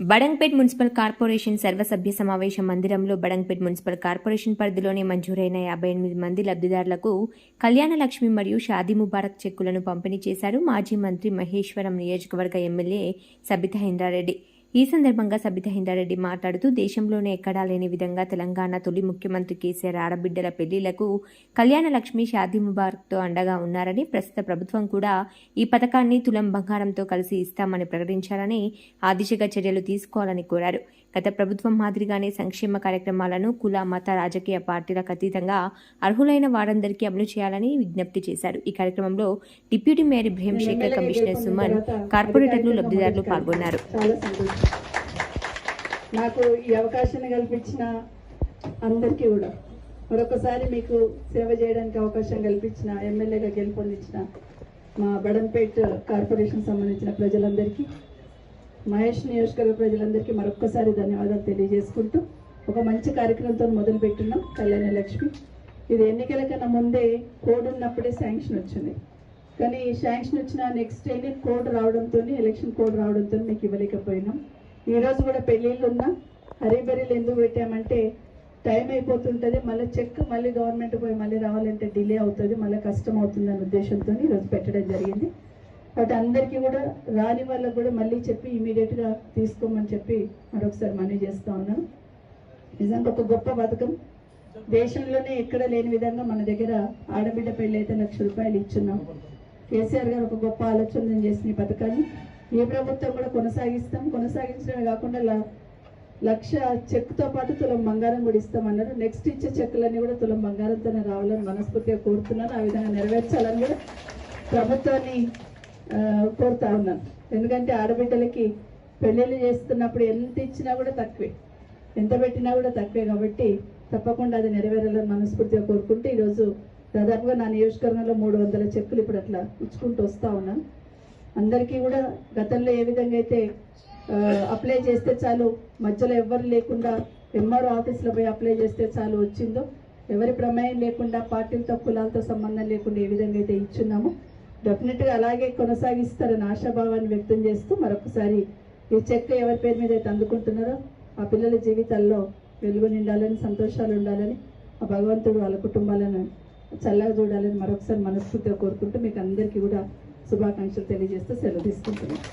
Badangpet municipal corporation సర్వసభ్య సమావేశ మందిరంలో బడంగ్పేట్ మున్సిపల్ కార్పొరేషన్ పరిధిలోనే మంజూరైన యాభై ఎనిమిది మంది లబ్ధిదారులకు కళ్యాణ లక్ష్మి మరియు షాదీ ముబారక్ చెక్కులను పంపిణీ చేశారు మాజీ మంత్రి మహేశ్వరం నియోజకవర్గ ఎమ్మెల్యే సబితా ఇంద్రారెడ్డి. ఈ సందర్భంగా సబితా హిందారెడ్డి మాట్లాడుతూ దేశంలోనే ఎక్కడా లేని విధంగా తెలంగాణ తొలి ముఖ్యమంత్రి కేసీఆర్ ఆడబిడ్డల పెళ్ళిలకు కళ్యాణ లక్ష్మి షాదీ ముబారక్తో అండగా ఉన్నారని ప్రస్తుత ప్రభుత్వం కూడా ఈ పథకాన్ని తులం బంగారంతో కలిసి ఇస్తామని ప్రకటించారని ఆ దిశగా చర్యలు తీసుకోవాలని కోరారు. గత ప్రభుత్వం మాదిరిగానే సంక్షేమ కార్యక్రమాలను కుల మత రాజకీయ పార్టీలకు అతీతంగా అర్హులైన వారందరికీ అమలు చేయాలని విజ్ఞప్తి చేశారు. ఈ కార్యక్రమంలో deputy mayor Ibrahim Shekhar commissioner Suman కార్పొరేటర్లు లబ్ధిదారులు పాల్గొన్నారు. నాకు ఈ అవకాశాన్ని కల్పించిన అందరికీ కూడా మరొకసారి మీకు సేవ చేయడానికి అవకాశం కల్పించిన ఎమ్మెల్యేగా గెలుపొందించిన మా బడంపేట్ కార్పొరేషన్ సంబంధించిన ప్రజలందరికీ మహేష్ నియోజకవర్గ ప్రజలందరికీ మరొక్కసారి ధన్యవాదాలు తెలియజేసుకుంటూ ఒక మంచి కార్యక్రమంతో మొదలు పెట్టున్నాం కళ్యాణ లక్ష్మి. ఇది ఎన్నికల కన్నా ముందే కోడ్ ఉన్నప్పుడే శాంక్షన్ వచ్చింది. కానీ శాంక్షన్ వచ్చిన నెక్స్ట్ డేనే కోడ్ రావడంతో ఎలక్షన్ కోడ్ రావడంతో మీకు ఇవ్వలేకపోయినాం. ఈరోజు కూడా పెళ్ళిళ్ళు ఉన్నా హరీబరీలు ఎందుకు పెట్టామంటే టైం అయిపోతుంటుంది మళ్ళీ చెక్ మళ్ళీ గవర్నమెంట్ పోయి మళ్ళీ రావాలంటే డిలే అవుతుంది మళ్ళీ కష్టం అవుతుంది అనే ఉద్దేశంతో ఈరోజు పెట్టడం జరిగింది. కాబట్టి అందరికీ కూడా రాని వాళ్ళకు కూడా మళ్ళీ చెప్పి ఇమీడియట్గా తీసుకోమని చెప్పి మరొకసారి మనీ చేస్తా ఉన్నాను. నిజంగా ఒక గొప్ప పథకం దేశంలోనే ఎక్కడ లేని విధంగా మన దగ్గర ఆడబిడ్డ పెళ్ళి అయితే లక్ష రూపాయలు ఇచ్చున్నాం. కేసీఆర్ గారు ఒక గొప్ప ఆలోచన చేసిన ఈ పథకాన్ని ఏ ప్రభుత్వం కూడా కొనసాగిస్తాం. కొనసాగించడమే కాకుండా లక్ష చెక్తో పాటు తులం బంగారం కూడా ఇస్తామన్నారు. నెక్స్ట్ ఇచ్చే చెక్కులన్నీ కూడా తులం బంగారంతోనే రావాలని మనస్ఫూర్తిగా కోరుతున్నాను. ఆ విధంగా నెరవేర్చాలని కూడా ప్రభుత్వాన్ని కోరుతా ఉన్నాను. ఎందుకంటే ఆడబిడ్డలకి పెళ్ళిళ్ళు చేస్తున్నప్పుడు ఎంత ఇచ్చినా కూడా తక్కువే. ఎంత పెట్టినా కూడా తక్కువే కాబట్టి తప్పకుండా అది నెరవేరాలని మనస్ఫూర్తిగా కోరుకుంటూ ఈరోజు దాదాపుగా నా నియోజకవర్గంలో మూడు వందల చెక్కులు ఇప్పుడు అట్లా ఇచ్చుకుంటూ వస్తూ ఉన్నాను అందరికీ కూడా గతంలో ఏ విధంగా అయితే అప్లై చేస్తే చాలు మధ్యలో ఎవ్వరు లేకుండా ఎంఆర్ఓ ఆఫీస్లో పోయి అప్లై చేస్తే చాలు వచ్చిందో ఎవరి ప్రమేయం లేకుండా పార్టీలతో కులాలతో సంబంధం లేకుండా ఏ విధంగా అయితే ఇచ్చున్నామో డెఫినెట్గా అలాగే కొనసాగిస్తారని ఆశాభావాన్ని వ్యక్తం చేస్తూ మరొకసారి ఈ చెక్క ఎవరి పేరు మీద అయితే అందుకుంటున్నారో ఆ పిల్లల జీవితాల్లో వెలుగు నిండాలని సంతోషాలు ఉండాలని ఆ భగవంతుడు వాళ్ళ కుటుంబాలను చల్లగా చూడాలని మరొకసారి మనస్ఫూర్తిగా కోరుకుంటూ మీకు అందరికీ కూడా శుభాకాంక్షలు తెలియజేస్తూ సెలవు తీసుకుంటున్నాను.